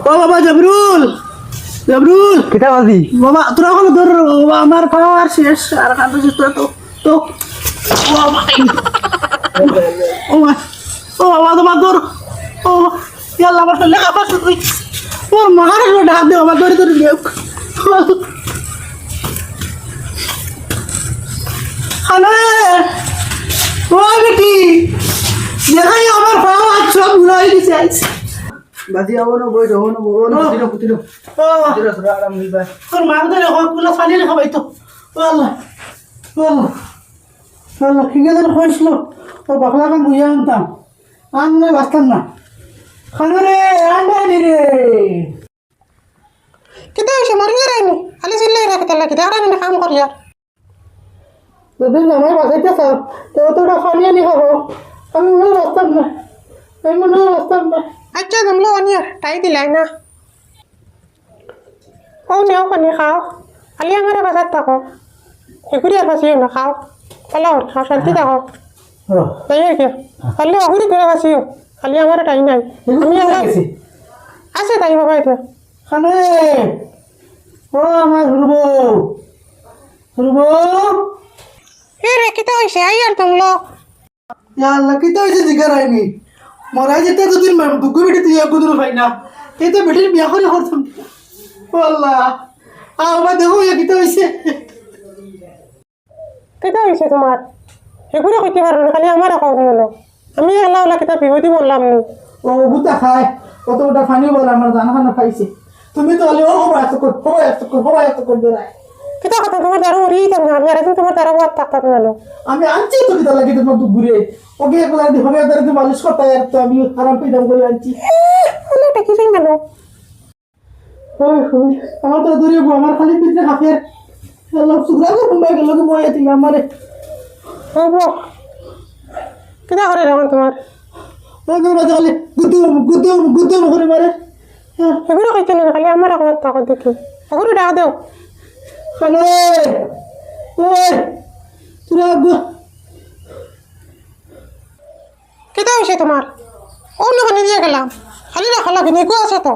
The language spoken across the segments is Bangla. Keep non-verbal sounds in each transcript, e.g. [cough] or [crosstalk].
ও বাবা জবরুল! জবরুল! কিতা বাজি বাবা তোরা হলো ধর বাবা আমার খাওয়া আর শেষ আর কান্ত তোরা তো তো ও ও বাবা তোমার তোর ও ইয়াল্লা আমার লেখা পাস তুই। ওর মার ডাক দে বাবা ধরে ধরে দেখ। হ্যালো ও বেটি দেখাই আমার খাওয়া আর সব ঘুরাই দিছে বাজি আবো না বই যাব না বলো না। কুতিরো কুতিরো কুতিরো সুরা আরাম দিবা তোর মা কোথায় রেখো কুলা ফালি রেখো ভাই তো আল্লাহ। আল্লাহ। আল্লাহ ঠিক আছে হয়েছিল ও বাকলা কাম বুঝে আনতাম আনলে বাঁচতাম না। খানো রে আন্ডানি রে kita bisa mari ni ali sille ra kita lagi dah ni kamu kerja যদি জামাই বাঁচাইতে চাও তো তোরা ফালি আনি খাব। আমি মনে বাঁচতাম না। আমি মনে হয় বাঁচতাম না aja dum lo ni tai di lain na oh ni apa ni kau ali yang ada pasat tako ikut dia pasti na kau kalau kau santi tako Tanya ke? Kalau aku di kira pasti Ali yang ada tai nai. Kami yang গেছি asa tai bapa itu. খানো রে ও আমার ধ্রুব ধ্রুব Eh, re, kita isi ayar dong lo. আল্লাহ কি তো হয়েছে জিজ্ঞার হয়নি মরা যেতে দুদিন দুগু বেটি তুই এক দুদিন পাই না তো বেটির বিয়া করে করতাম ও আল্লাহ আবার দেখো ইয়া কি তো হয়েছে Kita isi তোমার এগুলো কইতে পারব না খালি আমার কও হলো আমি আল্লাহ আল্লাহ kita বিপদে বললাম নি? ও বুতা খায় কত ওটা ফানি বলে আমার জানা খানা খাইছে তুমি তো হলে ও হব এত কর হব এত কর হব এত কর বেড়ায় kita kata তোমার দ্বারা উড়ি না আমি আর তোমার দ্বারা ওয়ার থাকতে গেলো আমি আনছি তো দিতে লাগে তোমার দুপুরে। ওকে একলা দি হবে তার কি মালিশ করতে আর তো আমি আরাম পেদাম করে আনছি। অনেকটা কি যাই গেলো ওই ওই আমার তো দূরে গো আমার খালি পিছনে হাফের আল্লাহ সুগ্রা করে মুম্বাই গেল কি মই এতি আমারে। হব কিতা করে এখন তোমার? ওই গো বাজালে গুদুম গুদুম গুদুম করে মারে। এগুলো কইতে না খালি আমার এখন থাকো দেখি। এগুলো ডাক দেও। হ্যালো ওই তোরা কিতা হয়েছে তোমার অন্য ওখানে দিয়ে গেলাম খালি রাখা লাগে নিগু আছে তো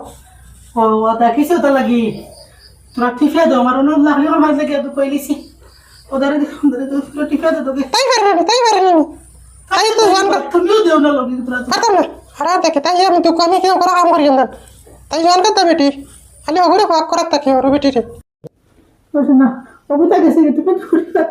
ও কিসে তো লাগি তোরা টিফে দাও আমার অনুরোধ লাগলে আমার মাঝে গিয়ে দুঃখ হইলিছি ওদারে ওদারে তোরা টিফে দে তোকে তাই পারে না তাই পারে না তাই তো জান তুমিও দেও না লাগি তোরা তো পাতাম না হারা দেখে তাই আমি দুঃখ আমি কেউ করা কাম করি না তাই জান কথা বেটি খালি ওগুলো করার থাকে ওর বেটি Hoje não. Vou botar que aqui, assim, tipo, [laughs] tu vai